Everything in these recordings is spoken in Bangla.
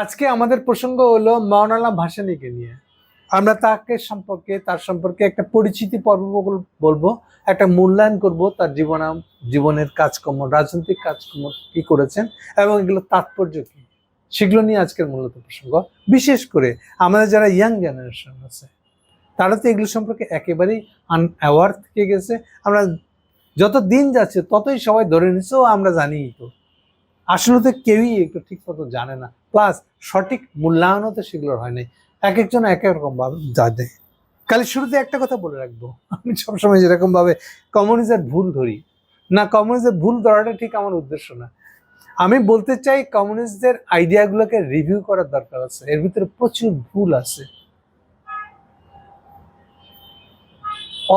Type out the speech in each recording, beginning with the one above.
আজকে আমাদের প্রসঙ্গ হলো মৌলানা ভাসানীকে নিয়ে। আমরা তাকে সম্পর্কে, তার সম্পর্কে একটা পরিচিতি পর্ব বলব, একটা মূল্যায়ন করব, তার জীবন, জীবনের কাজকর্ম, রাজনৈতিক কাজকর্ম কি করেছেন এবং এগুলো তাৎপর্য কি? সেগুলো নিয়ে আজকের মূলত প্রসঙ্গ। বিশেষ করে আমাদের যারা ইয়াং জেনারেশন আছে, তারা তো এগুলো সম্পর্কে একেবারেই আন আনঅ্যাওয়ার থেকে গেছে। আমরা যত দিন যাচ্ছে ততই সবাই ধরে নিচ্ছে আমরা জানি তো। আসলে তো কেউই একটু ঠিক মতো জানে না। প্লাস সঠিক মূল্যায়নও তো সেগুলোর হয় নাই। এক একজন এক এক রকম ভাবে জানে কালি শুরুতে একটা কথা বলে রাখব। আমি সবসময় যেরকম ভাবে কমিউনিজের ভুল ধরি, না কমিউনিজের ভুল ধরাটা ঠিক আমার উদ্দেশ্য না। আমি বলতে চাই কমিউনিস্টদের আইডিয়াগুলোকে রিভিউ করার দরকার আছে। এর ভিতরে প্রচুর ভুল আছে।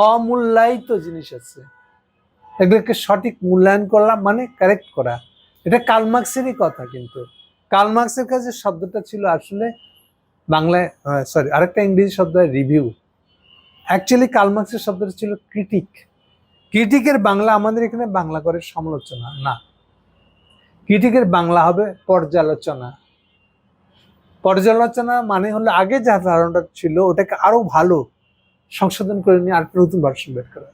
অমূল্যায়িত জিনিস আছে। এগুলোকে সঠিক মূল্যায়ন করলাম মানে কারেক্ট করা। এটা কালমার্ক্সেরই কথা কিন্তু। কালমার্ক্সের কাছে শব্দটা ছিল আসলে বাংলায় সরি আরেকটা ইংরেজি শব্দ হয় রিভিউ অ্যাকচুয়ালি কালমার্ক্সের শব্দটা ছিল ক্রিটিক ক্রিটিকের বাংলা আমাদের এখানে বাংলা করে সমালোচনা, না। ক্রিটিকের বাংলা হবে পর্যালোচনা। পর্যালোচনা মানে হলো আগে যা ধারণাটা ছিল ওটাকে আরও ভালো সংশোধন করে নিয়ে আর নতুন ভার্সন বের করা।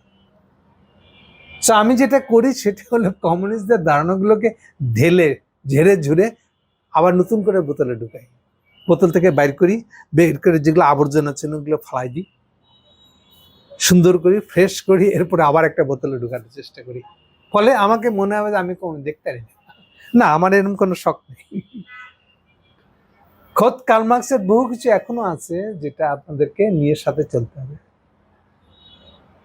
তো আমি যেটা করি সেটা হলো কমিউনিস্টদের ধারণাগুলোকে ঢেলে, ঝেড়ে ঝুড়ে আবার নতুন করে বোতলে ঢুকাই। বোতল থেকে বাইর করি, বের করে যেগুলো আবর্জনা ছিল ওগুলো ফালাই দিই। সুন্দর করি ফ্রেশ করি, এরপরে আবার একটা বোতলে ঢুকানোর চেষ্টা করি। ফলে আমাকে মনে হবে যে আমি কোনো দেখতে পারি না। আমার এরকম কোনো শখ নেই। খোদ কালমার্ক্সের বহু কিছু এখনও আছে যেটা আপনাদেরকে নিয়ে সাথে চলতে হবে।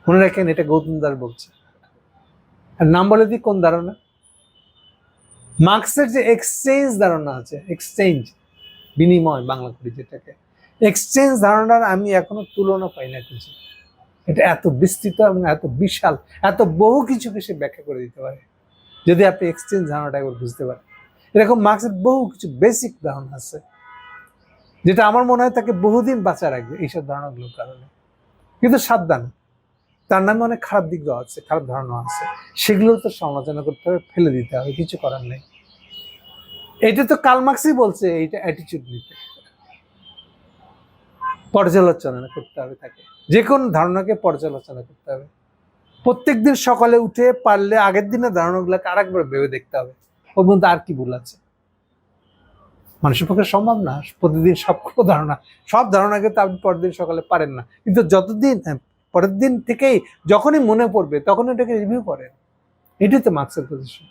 মনে রাখেন, এটা গৌতম দাস বলছে। আর নাম বলে দিই কোন ধারণা? মার্ক্সের যে এক্সচেঞ্জ ধারণা আছে এক্সচেঞ্জ বিনিময় বাংলা করি যেটাকে এক্সচেঞ্জ ধারণার আমি এখনও তুলনা পাই না কিছু। এটা এত বিস্তৃত এবং এত বিশাল, এত বহু কিছুকে সে ব্যাখ্যা করে দিতে পারে, যদি আপনি এক্সচেঞ্জ ধারণাটা একবার বুঝতে পারেন। এরকম মার্ক্সের বহু কিছু বেসিক ধারণা আছে, যেটা আমার মনে হয় তাকে বহুদিন বাঁচা রাখবে এইসব ধারণাগুলোর কারণে। কিন্তু সাবধান, তার নামে অনেক খারাপ দিক দেওয়া আছে, খারাপ ধারণা আছে সেগুলো তো সমালোচনা করতে হবে, ফেলে দিতে হবে, কিছু করার নেই। এটা তো কালমার্ক্সই বলছে এইটা অ্যাটিচিউড নিতে। পর্যালোচনা করতে হবে তাকে। যে কোনো ধারণাকে পর্যালোচনা করতে হবে। প্রত্যেকদিন সকালে উঠে পারলে আগের দিনের ধারণাগুলোকে আরেকবার ভেবে দেখতে হবে। ওর মধ্যে আর কি ভুল আছে? মানুষের পক্ষে সম্ভব না। প্রতিদিন সবগুলো ধারণা সব ধারণাকে তো আপনি পরের দিন সকালে পারেন না। কিন্তু যতদিন হ্যাঁ, পরের দিন থেকেই যখনই মনে পড়বে তখন এটাকে রিভিউ করেন। এটাই তো মার্ক্সের পজিশন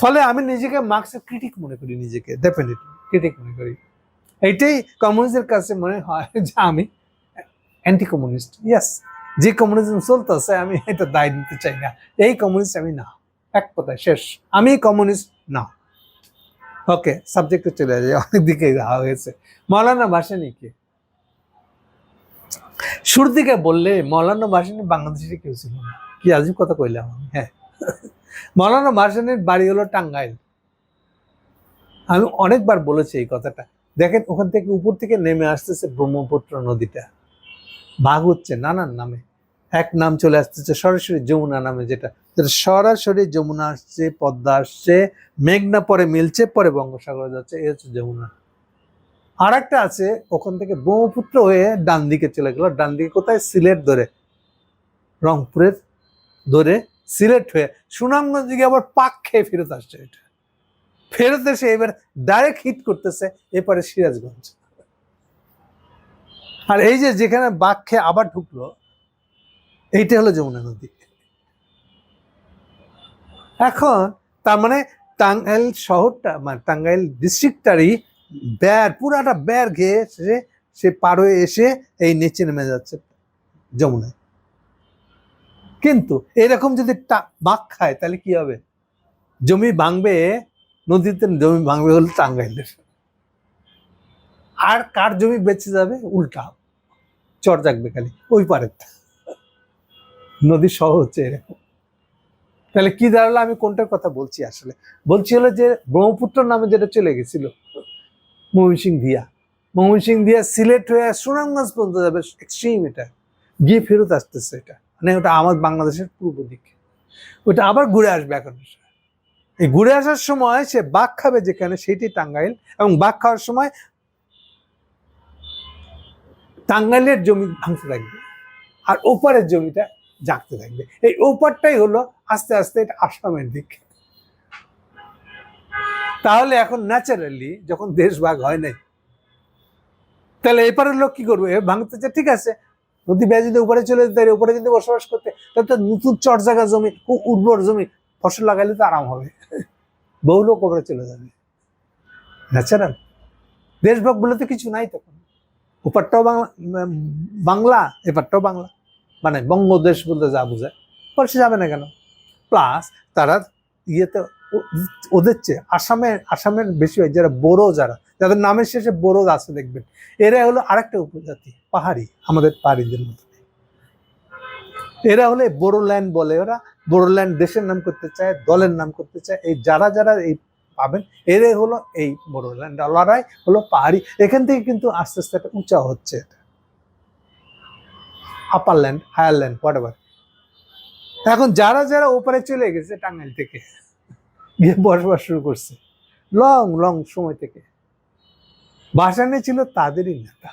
ফলে আমি নিজেকে মার্ক্সের ক্রিটিক মনে করি, নিজেকে ডেফিনেটলি ক্রিটিক মনে করি। এইটাই কমিউনিস্টের কাছে মনে হয় যে আমি অ্যান্টি কমিউনিস্ট ইয়াস যে কমিউনিজম চলতেছে, আমি এটা দায় নিতে চাই না। এই কমিউনিস্ট আমি না, এক কথায় শেষ। আমি কমিউনিস্ট না। ওকে সাবজেক্টে চলে যায় অনেক দিকে যাওয়া হয়েছে। মৌলানা ভাসানি কে? শুরুর দিকে বললে মৌলানা ভাসানি বাংলাদেশের কেউ ছিল না। কি আজীব কথা কইলাম হ্যাঁ। মৌলানা ভাসানির বাড়ি হলো টাঙ্গাইল। আমি অনেকবার বলেছি এই কথাটা। দেখেন, ওখান থেকে উপর থেকে নেমে আসতেছে ব্রহ্মপুত্র নদীটা। ভাগ হচ্ছে নানান নামে। এক নাম চলে আসতেছে সরাসরি যমুনা নামে যেটা। সরাসরি যমুনা আসছে, পদ্মা আসছে, মেঘনা পরে মিলছে, পরে বঙ্গোসাগরে যাচ্ছে, এই হচ্ছে যমুনা। আর একটা আছে, ওখান থেকে ব্রহ্মপুত্র হয়ে ডান দিকে চলে গেল। ডান দিকে কোথায়? সিলেট ধরে। রংপুরের ধরে সিলেট হয়ে সুনামগঞ্জ দিকে আবার পাক খেয়ে ফেরত আসছে এটা। ফেরত এসে এবার ডাইরেক্ট হিট করতেছে এপারে সিরাজগঞ্জ। আর এই যেখানে বাঘ খেয়ে আবার ঢুকলো, এইটা হলো যমুনা নদী। এখন তার মানে টাঙ্গাইল শহরটা মানে টাঙ্গাইল ডিস্ট্রিক্টটারই ব্যার পুরাটা ব্যার ঘেয়ে সে সে পার হয়ে এসে এই নিচে নেমে যাচ্ছে যমুনায়। কিন্তু এরকম যদি বাঘ খায়, তাহলে কি হবে? জমি ভাঙবে, নদীতে জমি ভাঙবে হলো টাঙ্গাইলের। আর কার জমি বেঁচে যাবে? উল্টা, চর জাগবে খালি, ওই পারে নদী সহ হচ্ছে এরকম। তাহলে কি দাঁড়াল? আমি কোনটার কথা বলছি আসলে? বলছি হলো যে, ব্রহ্মপুত্র নামে যেটা চলে গেছিল ময়মনসিং দিয়া। ময়মনসিং দিয়া সিলেট হয়ে সুনামগঞ্জ পর্যন্ত যাবে এক্সট্রিম এটা। গিয়ে ফেরত আসতেছে এটা। মানে ওটা আমার বাংলাদেশের পূর্ব দিকে। ওটা আবার ঘুরে আসবে এখন। এই ঘুরে আসার সময় সে বাঘ খাবে যেখানে, সেটি টাঙ্গাইল। এবং বাঘ খাওয়ার সময় টাঙ্গাইলের জমি ভাঙতে থাকবে। আর ওপারের জমিটা জাগতে থাকবে। এই ওপারটাই হলো আস্তে আস্তে এটা আসামের দিক। তাহলে এখন ন্যাচারালি যখন দেশ ভাগ হয় নাই, তাহলে এপারের লোক কি করবে? ভাঙতে ঠিক আছে। নদী ব্যাজ যদি উপরে চলে যেতে পারে উপরে যদি বসবাস করতে, তাহলে তো নতুন চর জায়গা জমি, খুব উর্বর জমি, ফসল লাগাইলে তো আরাম হবে। বহু লোক ওপরে চলে যাবে। ন্যাচারাল দেশভাগ বলে তো কিছু নাই তখন। ওপারটাও বাংলা বাংলা, এপারটাও বাংলা। মানে বঙ্গদেশ বলতে যা বোঝায়। পরে সে যাবে না কেন? প্লাস তারা ইয়েতে ওদের চেয়ে আসামের আসামের বেশি হয়, যারা বড়ো যারা যাদের নামের শেষে বড়ো আছে দেখবেন। এরা হলো আরেকটা উপজাতি, পাহাড়ি, আমাদের পাহাড়িদের মতো। এরা হলে বোরোল্যান্ড বলে ওরা। বোরোল্যান্ড দেশের নাম করতে চায়, দলের নাম করতে চায়। এই যারা যারা এই পাবেন এরাই হলো এই বোরোল্যান্ড ওরাই হলো পাহাড়ি। এখান থেকে কিন্তু আস্তে আস্তে একটা উঁচা হচ্ছে এটা। Upper land higher land what এখন যারা যারা ওপারে চলে গেছে টাঙ্গাইল থেকে, গিয়ে বসবাস শুরু করছে। লং লং সময় থেকে। ভাসানে ছিল তাদেরই নেতা।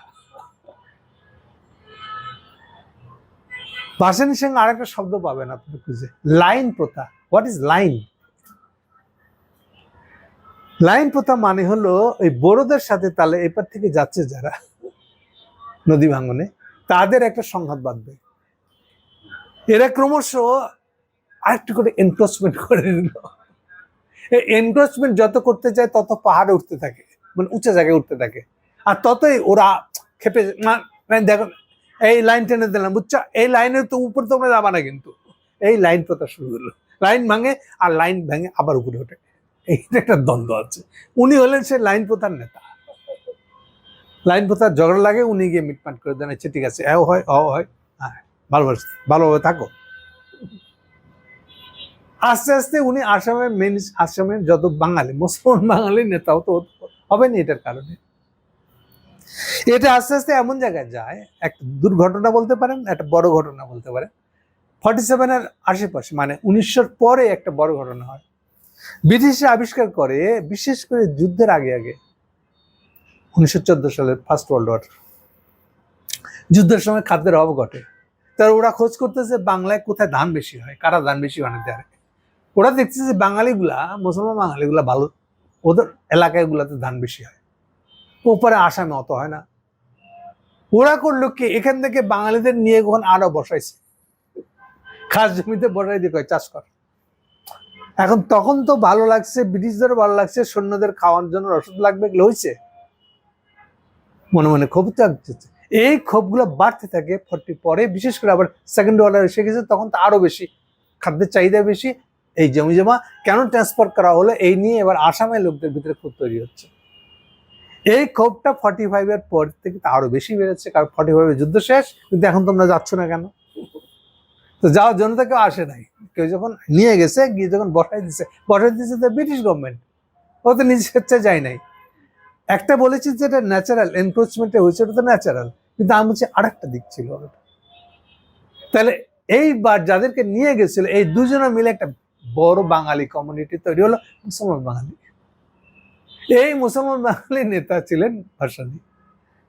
ভাসানির সঙ্গে আরেকটা শব্দ পাবেন আপনি খুঁজে। লাইন প্রথা। হোয়াট ইজ লাইন লাইন প্রথা মানে হলো ওই বড়দের সাথে তাহলে এপার থেকে যাচ্ছে যারা নদী ভাঙনে, তাদের একটা সংঘাত বাঁধবে। এরা ক্রমশ আরেকটু করে এনক্রোচমেন্ট করে নিল। এই এনক্রোচমেন্ট যত করতে চায় তত পাহাড়ে উঠতে থাকে। মানে উঁচা জায়গায় উঠতে থাকে। আর ততই ওরা খেপে মানে দেখো, এই লাইন টেনে দিলাম, বুঝছ? এই লাইনের তো উপরে তোমরা যাবা না কিন্তু। এই লাইন প্রথা শুরু হলো। লাইন ভাঙে আর লাইন ভেঙে আবার উপরে ওঠে। এইটা একটা দ্বন্দ্ব আছে। উনি হলেন সে লাইন প্রথার নেতা। লাইন প্রথার ঝগড়া লাগে, উনি গিয়ে মিটমাট করে দেন আচ্ছা ঠিক আছে, এও হয় অ হয়। হ্যাঁ ভালোভাবে থাকো। আস্তে আস্তে উনি আসামের মেন আসামের যত বাঙালি, মুসলমান বাঙালি নেতাও তো হবে না এটার কারণে। এটা আস্তে আস্তে এমন জায়গায় যায় একটা দুর্ঘটনা বলতে পারেন, একটা বড় ঘটনা বলতে পারেন। ফর্টি সেভেনের আশেপাশে মানে উনিশশোর পরে একটা বড় ঘটনা হয়। ব্রিটিশরা আবিষ্কার করে, বিশেষ করে যুদ্ধের আগে আগে, উনিশশো চোদ্দ সালের ফার্স্ট ওয়ার্ল্ড ওয়ার যুদ্ধের সময় খাদ্যের অভাব ঘটে। তার ওরা খোঁজ করতেছে বাংলায় কোথায় ধান বেশি হয়, কারা ধান বেশি বানাতে পারে ওরা দেখতেছে বাঙালিগুলা, মুসলমান বাঙালিগুলা ভালো ওদের এলাকায় গুলাতে ধান বেশি হয়। ওপরে আসামে অত হয় না। ওরা করল কি, এখান থেকে বাঙালিদের নিয়ে কখন আরও বসাইছে। খাস জমিতে বসাই দিয়ে চাষ কর। এখন তখন তো ভালো লাগছে, ব্রিটিশদেরও ভালো লাগছে, সৈন্যদের খাওয়ার জন্য ওষুধ লাগবে, এগুলো হয়েছে মনে মনে ক্ষোভ আসছে। এই ক্ষোভগুলো বাড়তে থাকে, ফর্টি পরে, বিশেষ করে আবার সেকেন্ড অর্ডার এসে গেছে, তখন তো আরও বেশি। খাদ্যের চাহিদা বেশি এই জমি জমা কেন ট্রান্সফার করা হলো? এই নিয়ে এবার আসামের লোকদের ভিতরে ক্ষোভ তৈরি হচ্ছে। এই ক্ষোভটা ফর্টি ফাইভের পর থেকে তো আরও বেশি বেড়েছে, কারণ ফর্টি ফাইভের যুদ্ধ শেষ, কিন্তু এখন তোমরা যাচ্ছ না কেন? তো যাওয়ার জন্য তো কেউ আসে নাই। কেউ যখন নিয়ে গেছে, গিয়ে যখন বসাই দিচ্ছে বসাই দিচ্ছে তো ব্রিটিশ গভর্নমেন্ট ও তো নিজের স্বেচ্ছায় যায় নাই। একটা বলেছি যে এটা ন্যাচারাল এনক্রোচমেন্টে হয়েছে ওটা তো ন্যাচারাল কিন্তু আমি বলছি, আরেকটা দিক ছিল। তাহলে এইবার যাদেরকে নিয়ে গেছিল, এই দুজনে মিলে একটা বড় বাঙালি কমিউনিটি তৈরি হলো মুসলমান বাঙালি। এই মুসলমান বাঙালি নেতা ছিলেন ভাসানী।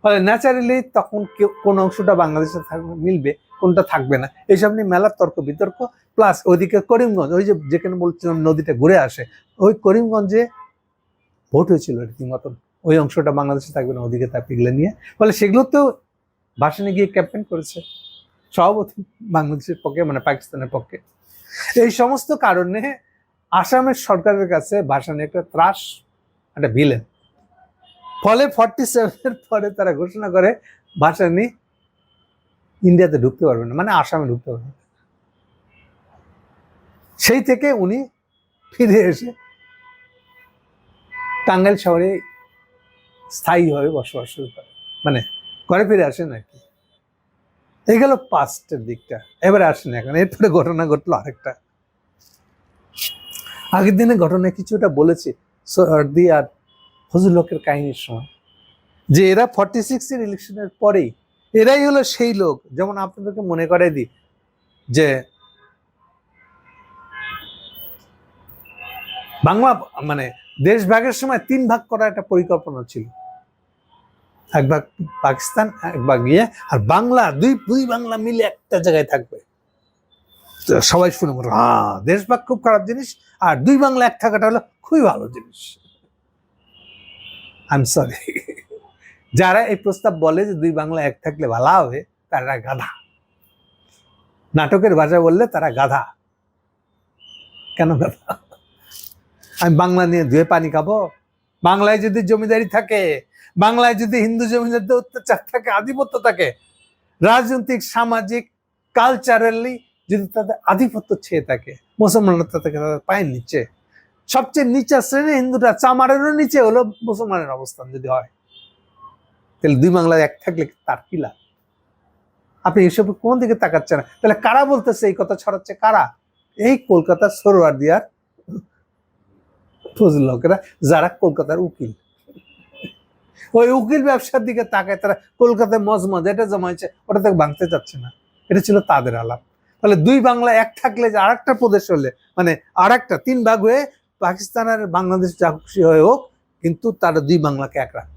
ফলে ন্যাচারালি তখন কোন অংশটা বাংলাদেশে মিলবে, কোনটা থাকবে না। এইসব নিয়ে মেলার তর্ক বিতর্ক প্লাস ওইদিকে করিমগঞ্জ, ওই যেখানে বলছিলাম নদীটা ঘুরে আসে, ওই করিমগঞ্জে ভোট হয়েছিল রীতিমতন ওই অংশটা বাংলাদেশে থাকবে না, ওদিকে তার পিগলে নিয়ে। ফলে সেগুলোতেও ভাসানে গিয়ে ক্যাম্পেন করেছে। সভাপতি বাংলাদেশের পক্ষে মানে পাকিস্তানের পক্ষে। এই সমস্ত কারণে আসামের সরকারের কাছে ভাসানে একটা ত্রাস, একটা ভিলেন ফলে ফর্টি সেভেনের পরে তারা ঘোষণা করে ভাসানি ইন্ডিয়াতে ঢুকতে পারবে না মানে আসামে ঢুকতে পারবে না। সেই থেকে উনি ফিরে এসে টাঙ্গাইল শহরে স্থায়ীভাবে বসবাস শুরু করে মানে ঘরে ফিরে আসেন আর কি। এই গেল পাস্টের দিকটা। এবারে আসেন এখন, এরপরে ঘটনা ঘটলো আরেকটা। আগের দিনে ঘটনা কিছুটা বলেছি সর্দি আর ফজলুলকের কাহিনীর সময়। যে এরা ফর্টি সিক্সের ইলেকশনের পরেই, এরাই হলো সেই লোক। যেমন আপনাদেরকে মনে করাই দিই, যে বাংলা মানে দেশ ভাগের সময় তিন ভাগ করা একটা পরিকল্পনা ছিল। এক ভাগ পাকিস্তান এক ভাগ ইয়ে আর বাংলা দুই দুই বাংলা মিলে একটা জায়গায় থাকবে। সবাই শুনে বলল হ্যাঁ। দেশ ভাগ খুব খারাপ জিনিস আর দুই বাংলা এক থাকাটা হলো খুবই ভালো জিনিস। আই এম সরি যারা এই প্রস্তাব বলে যে দুই বাংলা এক থাকলে ভালো হবে তারা গাধা। নাটকের ভাষা বললে তারা গাধা। কেন গাধা? আমি বাংলা নিয়ে ধুয়ে পানি খাব? বাংলায় যদি জমিদারি থাকে, বাংলায় যদি হিন্দু জমিদারদের অত্যাচার থাকে, আধিপত্য থাকে, রাজনৈতিক, সামাজিক কালচারালি যদি তাদের আধিপত্য ছেয়ে থাকে, মুসলমানরা তাদেরকে তাদের পায়ের নিচে। সবচেয়ে নিচে শ্রেণি হিন্দুরা চামারেরও নিচে হলো মুসলমানের অবস্থান যদি হয়, তাহলে দুই বাংলায় এক থাকলে তার কি লাভ? আপনি এসব কোন দিকে তাকাচ্ছেন? তাহলে কারা বলতেছে এই কথা ছড়াচ্ছে? কারা? এই কলকাতার সরোয়ার দিয়ার ফজল লোকেরা যারা কলকাতার উকিল। ওই উকিল ব্যবসার দিকে তাকায়, তারা কলকাতায় মজমজ, এটা জমাইছে ওটা তাকে ভাঙতে চাচ্ছে না। এটা ছিল তাদের আলাপ। তাহলে দুই বাংলা এক থাকলে যে আর একটা প্রদেশ হলে মানে আর একটা তিন ভাগ হয়ে পাকিস্তান আর বাংলাদেশ যা খুশি হয়ে হোক, কিন্তু তারা দুই বাংলাকে এক রাখবে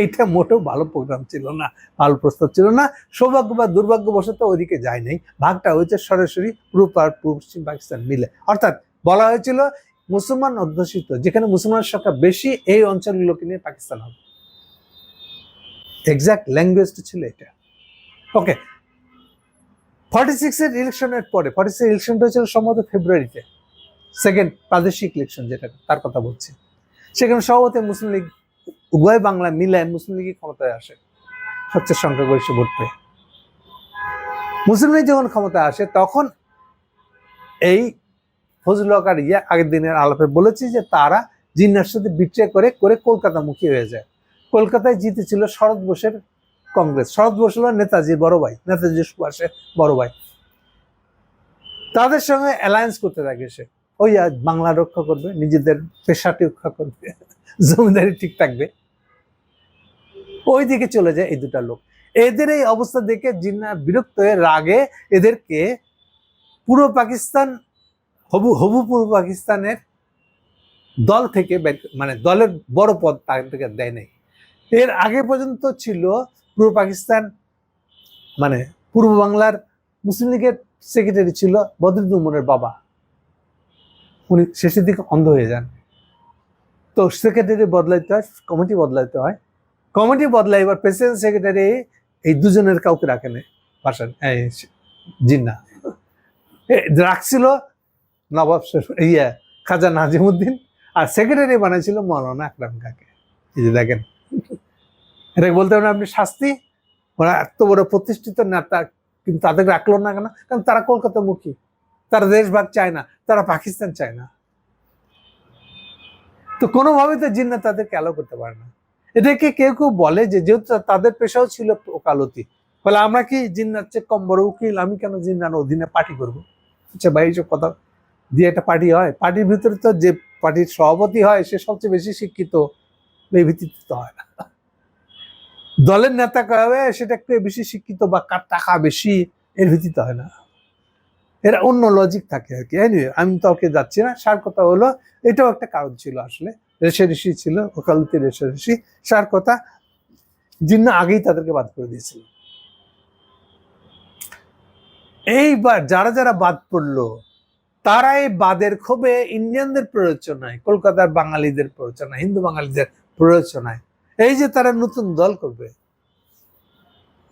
এইটা মোটেও ভালো প্রোগ্রাম ছিল না, ভালো প্রস্তাব ছিল না। সৌভাগ্য বা দুর্ভাগ্যবশত ওইদিকে যায় নাই। ভাগটা হয়েছে সরাসরি পূর্ব আর পশ্চিম পাকিস্তান মিলে। অর্থাৎ বলা হয়েছিল মুসলমান অধ্যুষিত, যেখানে মুসলমানের সংখ্যা বেশি, এই অঞ্চলগুলোকে নিয়ে পাকিস্তান হবে। এক্সাক্ট ল্যাঙ্গুয়েজটা ছিল এটা। ওকে ফর্টি সিক্সের ইলেকশনের পরে ফর্টি সিক্স ইলেকশনটা হয়েছিল সম্ভবত ফেব্রুয়ারিতে সেকেন্ড প্রাদেশিক ইলেকশন যেটা, তার কথা বলছি। সেখানে সভাপতি মুসলিম লীগ, উভয় বাংলা মিলায় মুসলিম লীগই ক্ষমতায় আসে, সবচেয়ে সংখ্যাগরিষ্ঠ ভোট পেয়ে। মুসলিম লীগ যখন ক্ষমতায় আসে, তখন এই ফজল হক আর ইয়া আগের দিনের আলাপে বলেছি যে তারা জিন্নার সাথে বিট্রে করে করে কলকাতামুখী হয়ে যায়। কলকাতায় জিতেছিল শরৎ বোসের কংগ্রেস। শরৎ বোস হল নেতাজির বড় ভাই, নেতাজি সুভাষের বড় ভাই। তাদের সঙ্গে অ্যালায়েন্স করতে থাকে সে। ওই বাংলা রক্ষা করবে, নিজেদের পেশাটি রক্ষা করবে, জমিদারি ঠিক থাকবে। ওই দিকে চলে যায় এই দুটা লোক। এদের এই অবস্থা দেখে জিন্না বিরক্ত হয়ে রাগে এদেরকে পূর্ব পাকিস্তান হবু হবু পূর্ব পাকিস্তানের দল থেকে মানে দলের বড় পদ তাদেরকে দেয় নাই। এর আগে পর্যন্ত ছিল পূর্ব পাকিস্তান মানে পূর্ব বাংলার মুসলিম লীগের সেক্রেটারি ছিল বদরুদ্দুল উমরের বাবা। উনি শেষের দিকে অন্ধ হয়ে যান। তো সেক্রেটারি বদলাইতে হয় কমিটি বদলাইতে হয়। কমিটি বদলাই এবার প্রেসিডেন্ট সেক্রেটারি এই দুজনের কাউকে রাখে না এই জিন্না। রাখছিল নবাব ইয়ে খাজা নাজিমুদ্দিন। আর সেক্রেটারি বানাইছিল মৌলানা আকরাম কাকে। এই যে দেখেন এটাকে বলতে পারেন আপনি শাস্তি। ওরা এত বড় প্রতিষ্ঠিত নেতা, কিন্তু তাদের রাখল না কেন? কারণ তারা কলকাতা মুখী তারা দেশভাগ চায় না, তারা পাকিস্তান চায় না। তো কোনোভাবে তো জিন্না তাদেরকে অ্যালো করতে পারে না। এটাকে কেউ কেউ বলে যে যেহেতু তাদের পেশাও ছিল ওকালতি, বলে আমরা কি জিন্নার চেয়ে কম বড় উকিল, আমি কেন জিন্নার অধীনে পার্টি করব? আচ্ছা ভাই, এইসব কথা দিয়ে একটা পার্টি হয়। পার্টির ভিতরে তো যে পার্টির সভাপতি হয়, সে সবচেয়ে বেশি শিক্ষিত। এই ভিত্তিতে তো হয় না। দলের নেতা কবে সেটা একটু বেশি শিক্ষিত বা কার টাকা বেশি, এর ভিত্তিতে হয় না। এরা অন্য লজিক থাকে আর কি। এনিওয়ে আমি ওকে যাচ্ছি না। সার কথা হলো, এটাও একটা কারণ ছিল আসলে। রেশারেশি ছিল, ওকালতি রেশারেশি সার কথা, জিন্না আগেই তাদেরকে বাদ করে দিয়েছিল। এইবার যারা যারা বাদ পড়ল তারা এই বাদের ক্ষোভে ইন্ডিয়ানদের প্ররোচনায়, কলকাতার বাঙালিদের প্ররোচনায়, হিন্দু বাঙালিদের প্ররোচনায়। এই যে তারা নতুন দল করবে,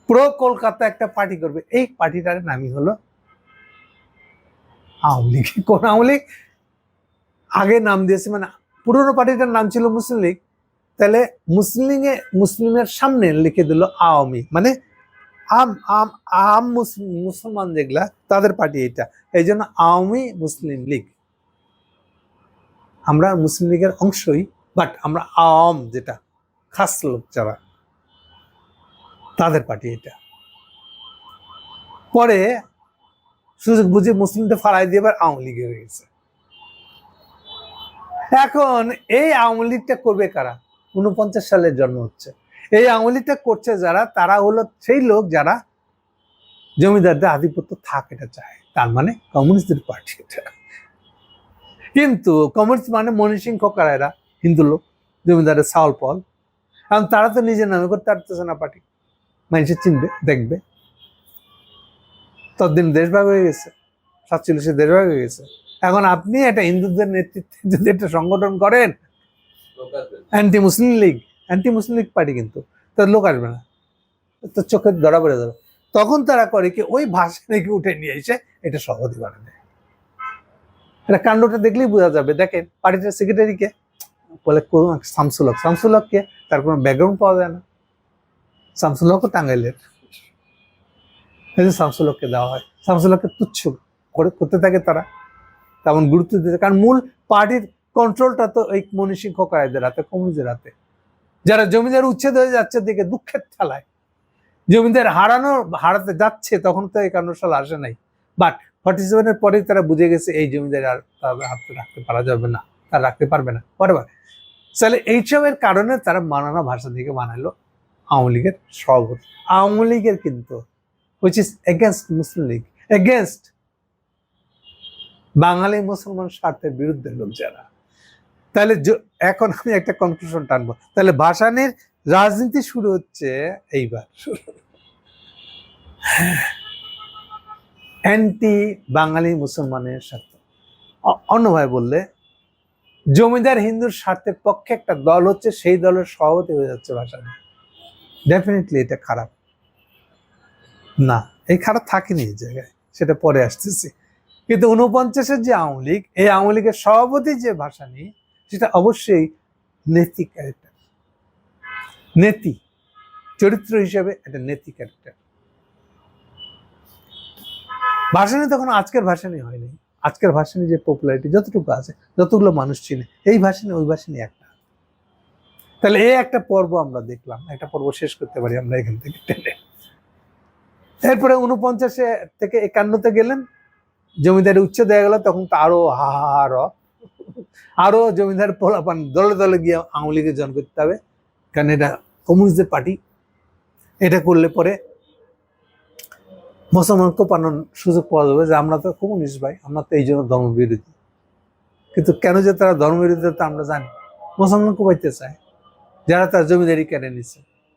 প্রো কলকাতা একটা পার্টি করবে, এই পার্টিটার নামই হলো আওয়ামী লীগ। কোন আওয়ামী লীগ? আগে নাম দিয়েছে মানে পুরনো পার্টিটার নাম ছিল মুসলিম লীগ, তাহলে মুসলিম, মুসলিমের সামনে লিখে দিল আওয়ামী মানে আম আম আম মুসলমান যেগুলা, তাদের পার্টি এটা। এই জন্য আওয়ামী মুসলিম লীগ। আমরা মুসলিম লীগের অংশই বাট আমরা আওয়াম যেটা, খাস লোক যারা, তাদের পার্টি এটা। পরে, সুযোগ বুঝে মুসলিমদের ফাড়াই দিয়ে এবার আওয়ামী লীগে হয়ে গেছে। এখন এই আওয়ামী লীগটা করবে কারা? উনপঞ্চাশ সালের জন্ম হচ্ছে। এই লীগটা করছে যারা তারা হলো সেই লোক যারা জমিদারদের আধিপত্য থাক এটা চায়। তার মানে কমিউনিস্টদের পার্টি এটা। কিন্তু কমিউনিস্ট মানে মনীষিং খোকারা এরা হিন্দু লোক জমিদারের সাউল পল। কারণ তারা তো নিজের নামে করতে পারতেছে না পার্টি। মানুষের চিনবে দেখবে। ততদিন দেশভাগ হয়ে গেছে সাতচল্লিশে দেশভাগ হয়ে গেছে। এখন আপনি একটা হিন্দুদের নেতৃত্বে যদি একটা সংগঠন করেন anti Muslim League anti Muslim League party কিন্তু। তার লোক আসবে না। তো চোখে ধরা পড়ে যাবে। তখন তারা করে কি, ওই ভাষা নাকি উঠে নিয়ে এসে এটা সহজে বানাবে এটা কাণ্ডটা দেখলেই বোঝা যাবে। দেখেন পার্টিটার সেক্রেটারি কে? বলে, কোন এক শামসুল হক। শামসুল তার কোনো ব্যাকগ্রাউন্ড পাওয়া যায় না। শামসুল টাঙ্গাইলের। এই যে শামসুল হককে দেওয়া হয়। শামসুল হককে তুচ্ছ করে, করতে থাকে তারা। তেমন গুরুত্ব দিতে কারণ মূল পার্টির কন্ট্রোলটা তো এই মনীষী খোকায়দের হাতে কমিউনিস্টের হাতে। যারা জমিদার উচ্ছেদ হয়ে যাচ্ছে দিকে দুঃখের ঠেলায়। জমিদার হারানো, হারাতে যাচ্ছে, তখন তো একান্ন সাল আসে নাই। বাট ফর্টি সেভেনের পরেই তারা বুঝে গেছে, এই জমিদার আর হাতে রাখতে পারা যাবে না, তারা রাখতে পারবে না। পরে তাহলে এইসবের কারণে তারা মানানা ভাষা থেকে বানালো আওয়ামী লীগের সভাপতি। আওয়ামী লীগের কিন্তু which is against Muslim League against বাঙালি মুসলমান স্বার্থের বিরুদ্ধে লোক যারা তাহলে এখন আমি একটা কনক্লুশন টানবো। তাহলে ভাসানির রাজনীতি শুরু হচ্ছে এইবার। অ্যান্টি বাঙালি মুসলমানের অ- অন্যভাবে বললে, জমিদার হিন্দুর স্বার্থের পক্ষে একটা দল হচ্ছে, সেই দলের সভাপতি হয়ে যাচ্ছে ভাসানি। ডেফিনেটলি এটা খারাপ। না, এই খারাপ থাকেনি এই জায়গায়, সেটা পরে আসতেছি। কিন্তু উনপঞ্চাশের যে আওয়ামী লীগ, এই আওয়ামী লীগের সভাপতি যে ভাসানি সেটা অবশ্যই নেতি ক্যারেক্টার নেতি, চরিত্র হিসেবে একটা নেতি ক্যারেক্টার ভাসানি তখন আজকের ভাসানি হয়নি। আজকের ভাসানি যে পপুলারিটি যতটুকু আছে, যতগুলো মানুষ চিনে, এই ভাসানি ওই ভাসানি একটা। তাহলে এই একটা পর্ব আমরা দেখলাম। একটা পর্ব শেষ করতে পারি আমরা এখান থেকে টেনে। এরপরে উনপঞ্চাশে থেকে একান্নতে গেলেন। জমিদারি উচ্ছেদ হয়ে গেল, তখন তো আরও হাহার আরও জমিদার পোলাপান দলে দলে গিয়ে আওয়ামী লীগের জন করতে হবে। কারণ এটা কমিউনিস্টদের পার্টি। এটা করলে পরে মুসলমানকে পানোর সুযোগ পাওয়া যাবে যে আমরা তো কমিউনিস্ট ভাই, আমরা তো এই জন্য ধর্মবিরোধী। কিন্তু কেন যে তারা ধর্মবিরোধী তা আমরা জানি মুসলমানকে পাইতে চায়। যারা তার জমিদারি কেড়ে নিচ্ছে